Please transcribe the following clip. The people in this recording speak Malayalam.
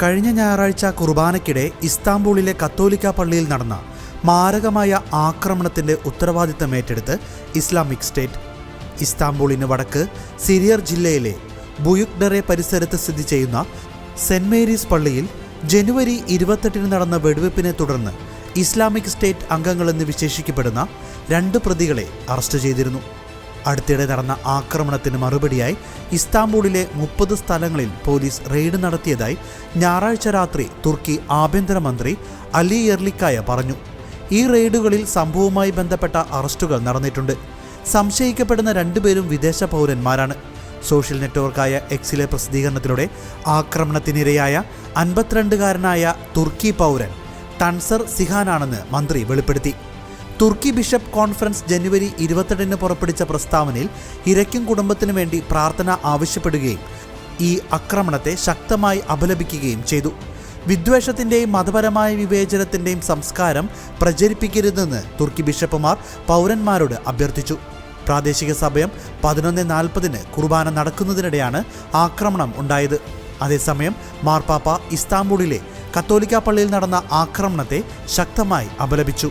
കഴിഞ്ഞ ഞായറാഴ്ച കുർബാനയ്ക്കിടെ ഇസ്താംബൂളിലെ കത്തോലിക്ക പള്ളിയിൽ നടന്ന മാരകമായ ആക്രമണത്തിന്റെ ഉത്തരവാദിത്തം ഏറ്റെടുത്ത് ഇസ്ലാമിക് സ്റ്റേറ്റ്. ഇസ്താംബൂളിന് വടക്ക് സിരിയർ ജില്ലയിലെ ബുയുക്ഡറെ പരിസരത്ത് സ്ഥിതി ചെയ്യുന്ന സെന്റ് മേരീസ് പള്ളിയിൽ ജനുവരി ഇരുപത്തെട്ടിന് നടന്ന വെടിവെപ്പിനെ തുടർന്ന് ഇസ്ലാമിക് സ്റ്റേറ്റ് അംഗങ്ങളെന്ന് വിശേഷിക്കപ്പെടുന്ന രണ്ട് പ്രതികളെ അറസ്റ്റ് ചെയ്തിരുന്നു. അടുത്തിടെ നടന്ന ആക്രമണത്തിന് മറുപടിയായി ഇസ്താംബൂളിലെ മുപ്പത് സ്ഥലങ്ങളിൽ പോലീസ് റെയ്ഡ് നടത്തിയതായി ഞായറാഴ്ച രാത്രി തുർക്കി ആഭ്യന്തരമന്ത്രി അലി എർലിക്കായ പറഞ്ഞു. ഈ റെയ്ഡുകളിൽ സംഭവവുമായി ബന്ധപ്പെട്ട അറസ്റ്റുകൾ നടന്നിട്ടുണ്ട്. സംശയിക്കപ്പെടുന്ന രണ്ടുപേരും വിദേശ പൗരന്മാരാണ്. സോഷ്യൽ നെറ്റ്വർക്കായ എക്സിലെ പ്രസിദ്ധീകരണത്തിലൂടെ ആക്രമണത്തിനിരയായ അൻപത്തിരണ്ടുകാരനായ തുർക്കി പൗരൻ ടൺസർ സിഹാനാണെന്ന് മന്ത്രി വെളിപ്പെടുത്തി. തുർക്കി ബിഷപ്പ് കോൺഫറൻസ് ജനുവരി ഇരുപത്തെട്ടിന് പുറപ്പെടുവിച്ച പ്രസ്താവനയിൽ ഇരയ്ക്കും കുടുംബത്തിനു വേണ്ടി പ്രാർത്ഥന ആവശ്യപ്പെടുകയും ഈ ആക്രമണത്തെ ശക്തമായി അപലപിക്കുകയും ചെയ്തു. വിദ്വേഷത്തിന്റെയും മതപരമായ വിവേചനത്തിന്റെയും സംസ്കാരം പ്രചരിപ്പിക്കരുതെന്ന് തുർക്കി ബിഷപ്പുമാർ പൗരന്മാരോട് അഭ്യർത്ഥിച്ചു. പ്രാദേശിക സമയം പതിനൊന്ന് നാൽപ്പതിന് കുർബാന നടക്കുന്നതിനിടെയാണ് ആക്രമണം ഉണ്ടായത്. അതേസമയം മാർപ്പാപ്പ ഇസ്താംബൂളിലെ കത്തോലിക്ക പള്ളിയിൽ നടന്ന ആക്രമണത്തെ ശക്തമായി അപലപിച്ചു.